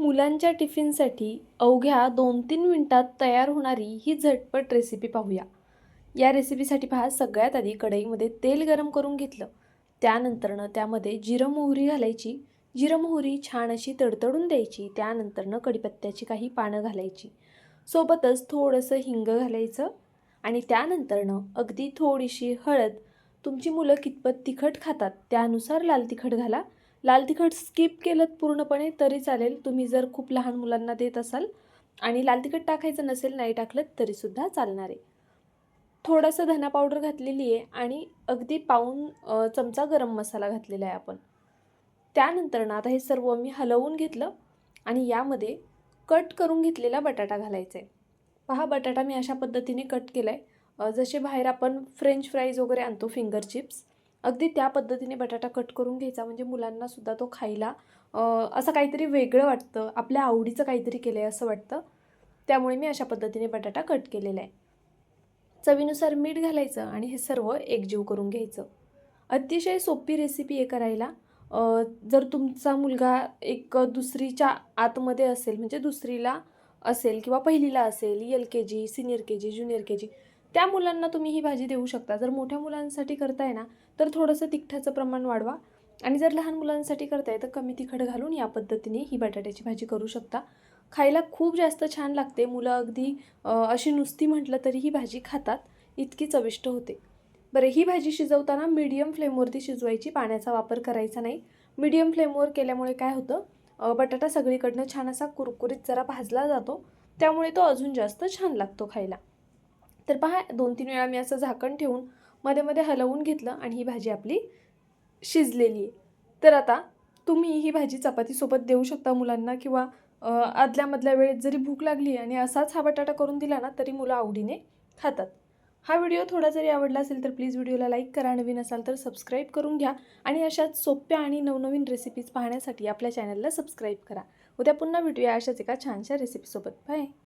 मुलांच्या टिफिनसाठी अवघ्या दोन तीन मिनटात तयार होणारी ही झटपट रेसिपी पाहूया. या रेसिपीसाठी पहा सगळ्यात आधी कढईमध्ये तेल गरम करून घेतलं. त्यानंतरनं त्यामध्ये जिरं मोहरी घालायची. जिरं मोहरी छान अशी तडतडून द्यायची. त्यानंतरनं कडीपत्त्याची काही पानं घालायची. सोबतच थोडंसं हिंग घालायचं. आणि त्यानंतरनं अगदी थोडीशी हळद. तुमची मुलं कितपत तिखट खातात त्यानुसार लाल तिखट घाला. लाल तिखट स्किप केलं पूर्णपणे तरी चालेल. तुम्ही जर खूप लहान मुलांना देत असाल आणि लाल तिखट टाकायचं नसेल नाही टाकलं तरीसुद्धा चालणार. आहे थोडंसं धना पावडर घातलेली आहे आणि अगदी पाऊन चमचा गरम मसाला घातलेला आहे आपण. त्यानंतर ना आता हे सर्व मी हलवून घेतलं आणि यामध्ये कट करून घेतलेला बटाटा घालायचा आहे पहा बटाटा मी अशा पद्धतीने कट केला आहे जसे बाहेर आपण फ्रेंच फ्राईज वगैरे आणतो फिंगर चिप्स अगदी त्या पद्धतीने बटाटा कट करून घ्यायचा. म्हणजे मुलांनासुद्धा तो खायला असं काहीतरी वेगळं वाटतं. आपल्या आवडीचं काहीतरी केलं आहे असं वाटतं. त्यामुळे मी अशा पद्धतीने बटाटा कट केलेला आहे. चवीनुसार मीठ घालायचं आणि हे सर्व एकजीव करून घ्यायचं. अतिशय सोपी रेसिपी आहे करायला. जर तुमचा मुलगा एक दुसरीच्या आतमध्ये असेल म्हणजे दुसरीला असेल किंवा पहिलीला असेल L K G senior K G junior K G त्या मुलांना तुम्ही ही भाजी देऊ शकता. जर मोठ्या मुलांसाठी करताय ना तर थोडंसं तिखटाचं प्रमाण वाढवा. आणि जर लहान मुलांसाठी करताय तर कमी तिखट घालून या पद्धतीने ही बटाट्याची भाजी करू शकता. खायला खूप जास्त छान लागते. मुलं अगदी अशी नुसती म्हटलं तरी ही भाजी खातात. इतकी चविष्ट होते. बरं ही भाजी शिजवताना मीडियम फ्लेमवरती शिजवायची. पाण्याचा वापर करायचा नाही. मीडियम फ्लेमवर केल्यामुळे काय होतं? बटाटा सगळीकडनं छान असा कुरकुरीत जरा भाजला जातो. त्यामुळे तो अजून जास्त छान लागतो खायला. तर पहा दोन तीन वेळा मी असं झाकण ठेवून मध्ये मध्ये हलवून घेतलं आणि ही भाजी आपली शिजलेली आहे. तर आता तुम्ही ही भाजी चपातीसोबत देऊ शकता मुलांना किंवा आदल्यामधल्या वेळेत जरी भूक लागली आणि असाच हा बटाटा करून दिला ना तरी मुलं आवडीने खातात. हा व्हिडिओ थोडा जरी आवडला असेल तर प्लीज व्हिडिओला लाईक करा नवीन असाल तर सबस्क्राईब करून घ्या आणि अशाच सोप्या आणि नवनवीन रेसिपीज पाहण्यासाठी आपल्या चॅनलला सबस्क्राईब करा. उद्या पुन्हा भेटूया अशाच एका छानशा रेसिपीसोबत बाय